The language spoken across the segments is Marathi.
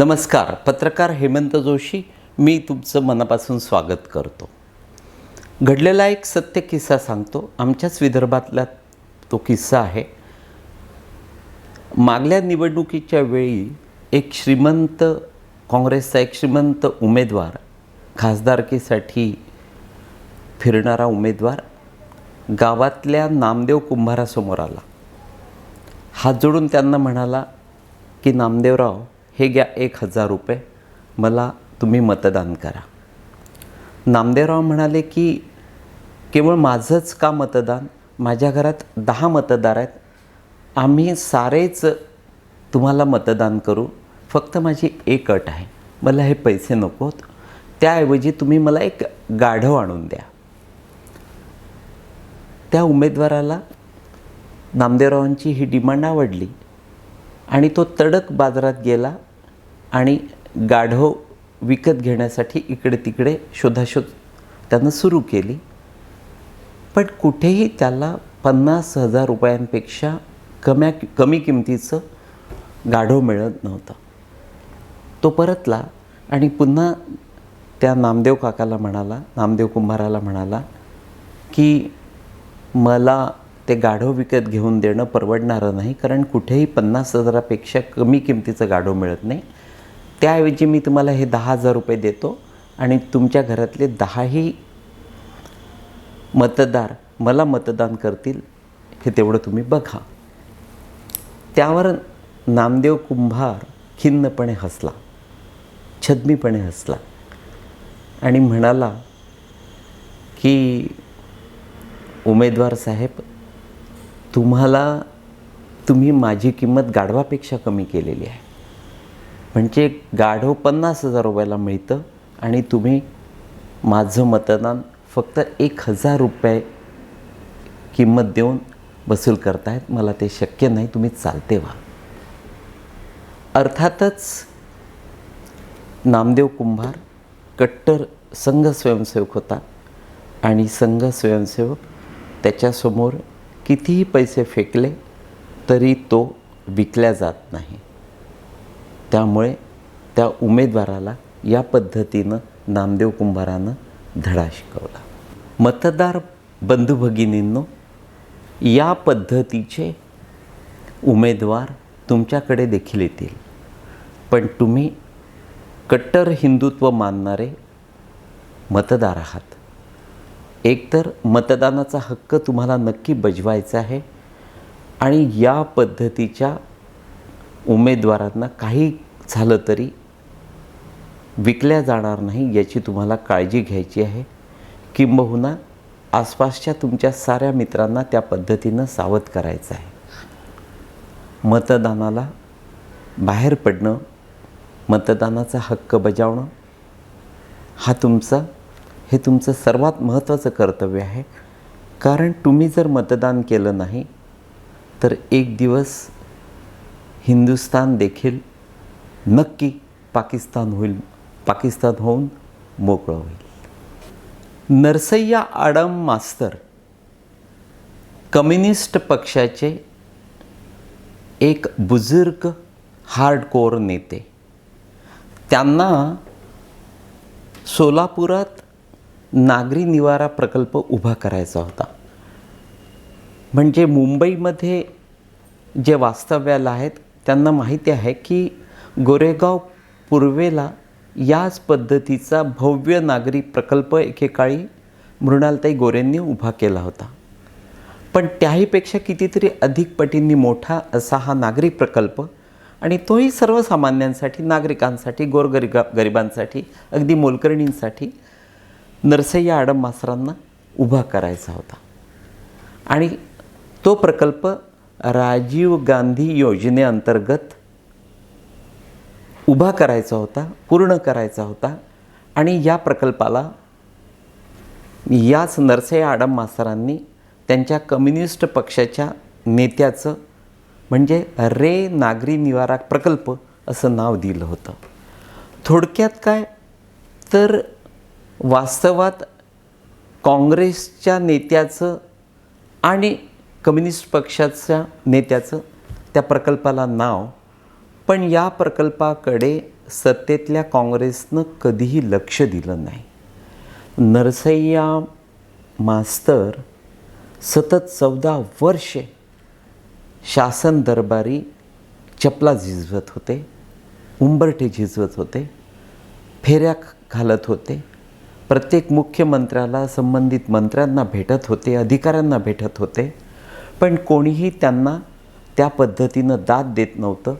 नमस्कार पत्रकार हेमंत जोशी मी तुमचं मनापासून स्वागत करतो. घडलेला एक सत्य किस्सा सांगतो. आमच्याच विदर्भातला तो किस्सा आहे. मागल्या निवडणुकीच्या वेळी एक श्रीमंत काँग्रेसचा एक श्रीमंत उमेदवार खासदारकीसाठी फिरणारा उमेदवार गावातल्या नामदेव कुंभारासमोर आला. हात जोडून त्यांना म्हणाला की नामदेवराव हे घ्या एक हजार रुपये. मला तुम्ही मतदान करा. नामदेवराव म्हणाले की केवळ माझंच का मतदान? माझ्या घरात दहा मतदार आहेत. आम्ही सारेच तुम्हाला मतदान करू. फक्त माझी एक अट आहे. मला हे पैसे नकोत त्याऐवजी तुम्ही मला एक गाढव आणून द्या. त्या उमेदवाराला नामदेवरावांची ही डिमांड आवडली आणि तो तडक बाजारात गेला. आणि गाढव विकत घेण्यासाठी इकडे तिकडे शोधाशोध त्यानं सुरू केली. पण कुठेही त्याला पन्नास हजार रुपयांपेक्षा कम्या कमी किमतीचं गाढव मिळत नव्हतं. तो परतला आणि पुन्हा त्या नामदेव काकाला म्हणाला नामदेव कुंभाराला म्हणाला की मला ते गाढव विकत घेऊन देणं परवडणारं नाही कारण कुठेही पन्नास हजारापेक्षा कमी किमतीचं गाढव मिळत नाही. त्याऐवजी मी तुम्हाला हे दहा हजार रुपये देतो आणि तुमच्या घरातले दहाही मतदार मला मतदान करतील हे तेवढं तुम्ही बघा. त्यावर नामदेव कुंभार खिन्नपणे हसला छद्मीपणे हसला आणि म्हणाला की उमेदवार साहेब तुम्हाला तुम्ही माझी किंमत गाढवापेक्षा कमी केलेली आहे. म्हणजे गाढव पन्नास हजार रुपयाला मिळतं आणि तुम्ही माझं मतदान फक्त एक हजार रुपये किंमत देऊन वसूल करतायत. मला ते शक्य नाही. तुम्ही चालते व्हा. अर्थातच नामदेव कुंभार कट्टर संघ स्वयंसेवक होता आणि संघ स्वयंसेवक त्याच्यासमोर कितीही पैसे फेकले तरी तो विकल्या जात नाही. त्यामुळे त्या उमेदवाराला या पद्धतीनं नामदेव कुंभारानं धडा शिकवला. मतदार बंधू भगिनींनो या पद्धतीचे उमेदवार तुमच्याकडे देखील येतील. पण तुम्ही कट्टर हिंदुत्व मानणारे मतदार आहात. एकतर मतदानाचा हक्क तुम्हाला नक्की बजवायचा आहे आणि या पद्धतीच्या उमेदवारांना काही झालं तरी विकल्या जाणार नाही याची तुम्हाला काळजी घ्यायची आहे. किंबहुना आसपासच्या तुमच्या साऱ्या मित्रांना त्या पद्धतीनं सावध करायचं आहे. मतदानाला बाहेर पडणं मतदानाचा हक्क बजावणं हा तुमचा हे तुमचं सर्वात महत्त्वाचं कर्तव्य आहे. कारण तुम्ही जर मतदान केलं नाही तर एक दिवस हिंदुस्तान देखील नक्की पाकिस्तान होईल पाकिस्तान होऊन मोकळं होईल. नरसय्या आडम मास्तर कम्युनिस्ट पक्षाचे एक बुजुर्ग हार्डकोर नेते. त्यांना सोलापुरात नागरी निवारा प्रकल्प उभा करायचा होता. म्हणजे मुंबईमध्ये जे वास्तव्याला आहेत त्यांना माहिती आहे की गोरेगाव पूर्वेला याच पद्धतीचा भव्य नागरी प्रकल्प एकेकाळी मृणालताई गोरेंनी उभा केला होता. पण त्याहीपेक्षा कितीतरी अधिक पटींनी मोठा असा हा नागरी प्रकल्प आणि तोही सर्वसामान्यांसाठी नागरिकांसाठी गोरगरिबा गरिबांसाठी अगदी मोलकरणींसाठी नरसय्या आडम मास्तरांना उभा करायचा होता. आणि तो प्रकल्प राजीव गांधी योजनेअंतर्गत उभा करायचा होता पूर्ण करायचा होता आणि या प्रकल्पाला याच नरसय्या आडम मास्तरांनी त्यांच्या कम्युनिस्ट पक्षाच्या नेत्याचं म्हणजे रे नागरी निवारा प्रकल्प असं नाव दिलं होतं. थोडक्यात काय? तर वास्तवात काँग्रेसच्या नेत्याचं आणि कम्युनिस्ट पक्षाच्या नेत्याचं त्या प्रकल्पाला नाव. पण या प्रकल्पाकडे सत्तेतल्या काँग्रेसनं कधीही लक्ष दिलं नाही. नरसय्या मास्तर सतत चौदा वर्षे शासन दरबारी चपला झिजवत होते उंबरठे झिजवत होते फेऱ्या घालत होते. प्रत्येक मुख्यमंत्र्याला संबंधित मंत्र्यांना भेटत होते अधिकाऱ्यांना भेटत होते. पण कोणीही त्यांना त्या पद्धतीनं दाद देत नव्हतं.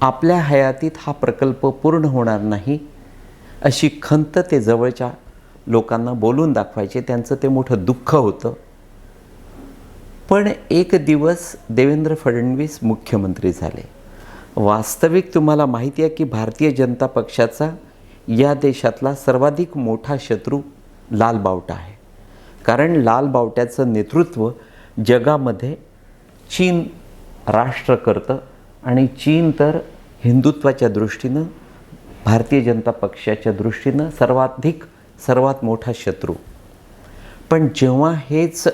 आपल्या हयातीत हा प्रकल्प पूर्ण होणार नाही अशी खंत ते जवळच्या लोकांना बोलून दाखवायचे त्यांचं ते मोठं दुःख होतं. पण एक दिवस देवेंद्र फडणवीस मुख्यमंत्री झाले. वास्तविक तुम्हाला माहिती आहे की भारतीय जनता पक्षाचा या देशातला सर्वाधिक मोठा शत्रू लाल बावटा आहे. कारण लाल बावट्याचं नेतृत्व जगामध्ये चीन राष्ट्र करतं आणि चीन तर हिंदुत्वाच्या दृष्टीनं भारतीय जनता पक्षाच्या दृष्टीनं सर्वाधिक सर्वात मोठा शत्रू. पण जेव्हा हेच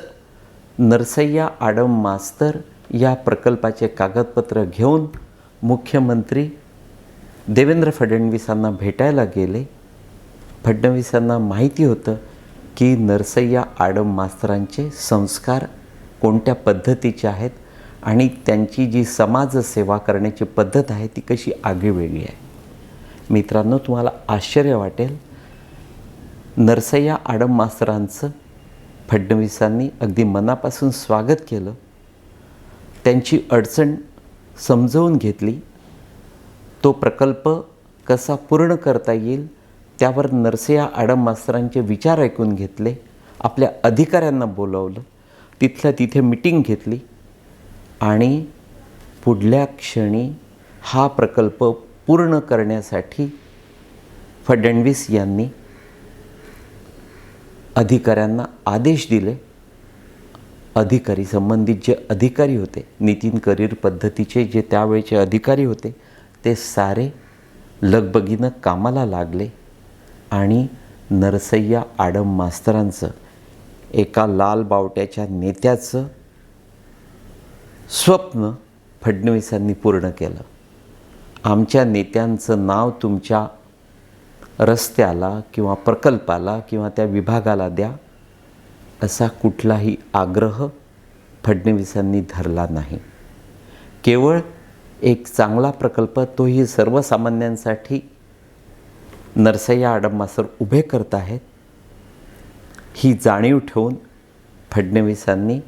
नरसय्या आडम मास्तर या प्रकल्पाचे कागदपत्र घेऊन मुख्यमंत्री देवेंद्र फडणवीसांना भेटायला गेले फडणवीसांना माहिती होतं की नरसय्या आडम मास्तरांचे संस्कार कोणत्या पद्धतीच्या आहेत आणि त्यांची जी समाजसेवा करण्याची पद्धत आहे ती कशी आगळीवेगळी आहे. मित्रांनो तुम्हाला आश्चर्य वाटेल नरसय्या आडम मास्तरांचं फडणवीसांनी अगदी मनापासून स्वागत केलं. त्यांची अडचण समजवून घेतली. तो प्रकल्प कसा पूर्ण करता येईल त्यावर नरसय्या आडम मास्तरांचे विचार ऐकून घेतले. आपल्या अधिकाऱ्यांना बोलवलं. तिथल्या तिथे मिटिंग घेतली. आणि पुढल्या क्षणी हा प्रकल्प पूर्ण करण्यासाठी फडणवीस यांनी अधिकाऱ्यांना आदेश दिले. अधिकारी संबंधित जे अधिकारी होते नितीन करीर पद्धतीचे जे त्यावेळचे अधिकारी होते ते सारे लगबगीनं कामाला लागले. आणि नरसय्या आडम मास्तरांचं एका लाल बावट्याच्या नेत्याचं स्वप्न फडणवीसांनी पूर्ण केलं. आमच्या नेत्यांचं नाव तुमच्या रस्त्याला किंवा प्रकल्पाला किंवा त्या विभागाला द्या असा कुठलाही आग्रह फडणवीसांनी धरला नाही. केवळ एक चांगला प्रकल्प तोही सर्वसामान्यांसाठी नरसय्या आडंबासर उभे करत आहेत ही जाणीव ठेवून फडणवीसांनी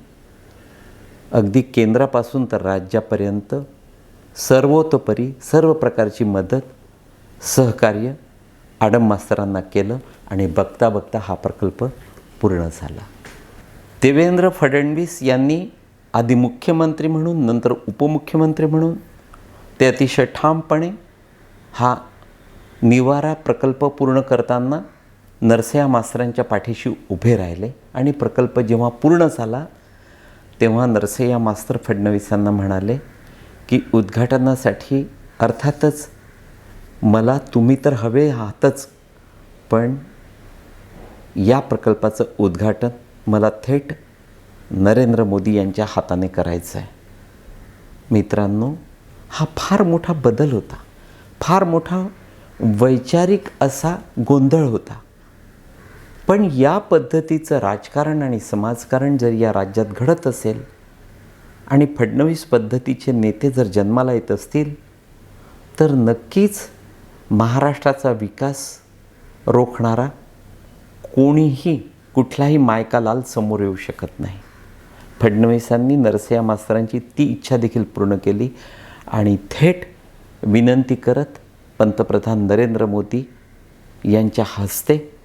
अगदी केंद्रापासून तर राज्यापर्यंत सर्वतोपरी सर्व प्रकारची मदत सहकार्य आडम मास्तरांना केलं आणि बघता बघता हा प्रकल्प पूर्ण झाला. देवेंद्र फडणवीस यांनी आधी मुख्यमंत्री म्हणून नंतर उपमुख्यमंत्री म्हणून ते अतिशय ठामपणे हा निवारा प्रकल्प पूर्ण करताना नरसया मास्तरांच्या पाठीशी उभे राहिले आणि प्रकल्प जेव्हा पूर्ण झाला तेव्हा नरसय्या मास्तर फडणवीसांना म्हणाले की उद्घाटनासाठी अर्थातच मला तुम्ही तर हवे आहातच पण या प्रकल्पाचं उद्घाटन मला थेट नरेंद्र मोदी यांच्या हाताने करायचं आहे मित्रांनो हा फार मोठा बदल होता. फार मोठा वैचारिक असा गोंधळ होता. पण या पद्धतीचं राजकारण आणि समाजकारण जर या राज्यात घडत असेल आणि फडणवीस पद्धतीचे नेते जर जन्माला येत असतील तर नक्कीच महाराष्ट्राचा विकास रोखणारा कोणीही कुठलाही मायकालाल समोर येऊ शकत नाही. फडणवीसांनी नरसया मास्तरांची ती इच्छा देखील पूर्ण केली आणि थेट विनंती करत पंतप्रधान नरेंद्र मोदी यांच्या हस्ते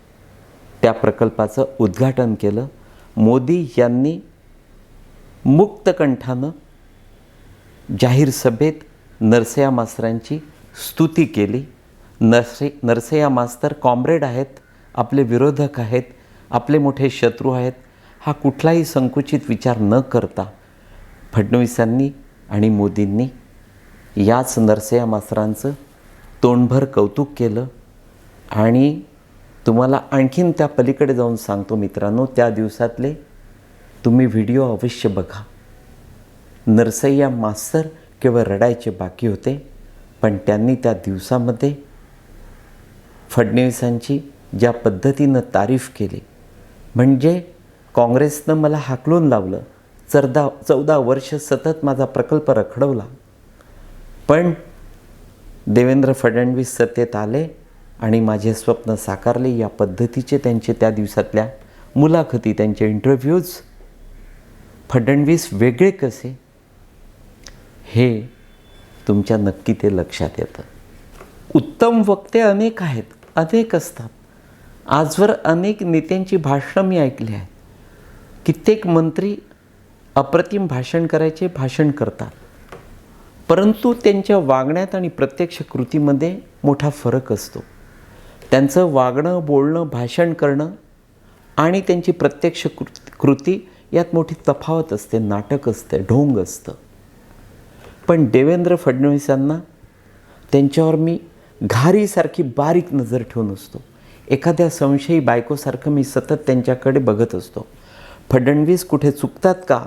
त्या प्रकल्पाचं उद्घाटन केलं. मोदी यांनी मुक्तकंठानं जाहीर सभेत नरसया मास्तरांची स्तुती केली. नरसे नरसया मास्तर कॉम्रेड आहेत आपले विरोधक आहेत आपले मोठे शत्रू आहेत हा कुठलाही संकुचित विचार न करता फडणवीसांनी आणि मोदींनी याच नरसया मास्तरांचं तोंडभर कौतुक केलं आणि तुम्हाला आणखीन त्या पलीकडे जाऊन सांगतो मित्रांनो त्या दिवसातले तुम्ही व्हिडिओ अवश्य बघा. नरसय्या मास्तर केवळ रडायचे बाकी होते पण त्यांनी त्या दिवसामध्ये फडणवीसांची ज्या पद्धतीनं तारीफ केली म्हणजे काँग्रेसनं मला हाकलून लावलं चरदा चौदा वर्ष सतत माझा प्रकल्प रखडवला. पण देवेंद्र फडणवीस सत्तेत आले आणि माझे स्वप्न साकारले या पद्धतीचे त्यांचे त्या दिवसातल्या मुलाखती त्यांचे इंटरव्ह्यूज फडणवीस वेगळे कसे? हे तुमच्या नक्की ते लक्षात येतं. उत्तम वक्ते अनेक आहेत अनेक असतात. आजवर अनेक नेत्यांची भाषणं मी ऐकली आहेत. कित्येक मंत्री अप्रतिम भाषण करायचे भाषण करतात. परंतु त्यांच्या वागण्यात आणि प्रत्यक्ष कृतीमध्ये मोठा फरक असतो. त्यांचं वागणं बोलणं भाषण करणं आणि त्यांची प्रत्यक्ष कृ कृती यात मोठी तफावत असते नाटक असते ढोंग असतं. पण देवेंद्र फडणवीसांना त्यांच्यावर मी घारीसारखी बारीक नजर ठेवून असतो. एखाद्या संशयी बायकोसारखं मी सतत त्यांच्याकडे बघत असतो. फडणवीस कुठे चुकतात का?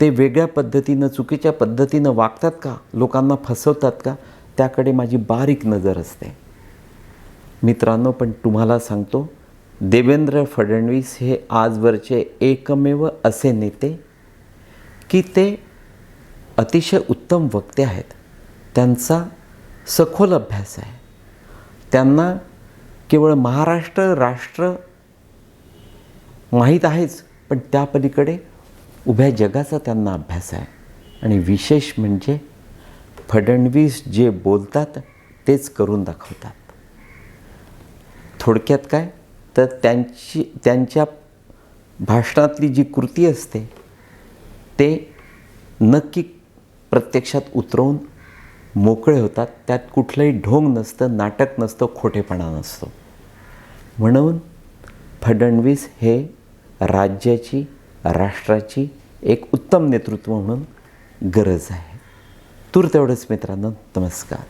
ते वेगळ्या पद्धतीनं चुकीच्या पद्धतीनं वागतात का? लोकांना फसवतात का? त्याकडे माझी बारीक नजर असते. मित्रांनो पण तुम्हाला सांगतो देवेंद्र फडणवीस हे आजवरचे एकमेव असे नेते की ते अतिशय उत्तम वक्ते आहेत. त्यांचा सखोल अभ्यास आहे. त्यांना केवळ महाराष्ट्र राष्ट्र माहीत आहेच पण त्या पलीकडे उभ्या जगाचा त्यांना अभ्यास आहे. आणि विशेष म्हणजे फडणवीस जे बोलतात तेच करून दाखवतात. थोडक्यात काय? तर त्यांची त्यांच्या भाषणातली जी कृती असते ते नक्की प्रत्यक्षात उतरवून मोकळे होतात. त्यात कुठलंही ढोंग नसतं नाटक नसतं खोटेपणा नसतो. म्हणून फडणवीस हे राज्याची राष्ट्राची एक उत्तम नेतृत्व म्हणून गरज आहे. तूर तेवढंच मित्रांनो. नमस्कार.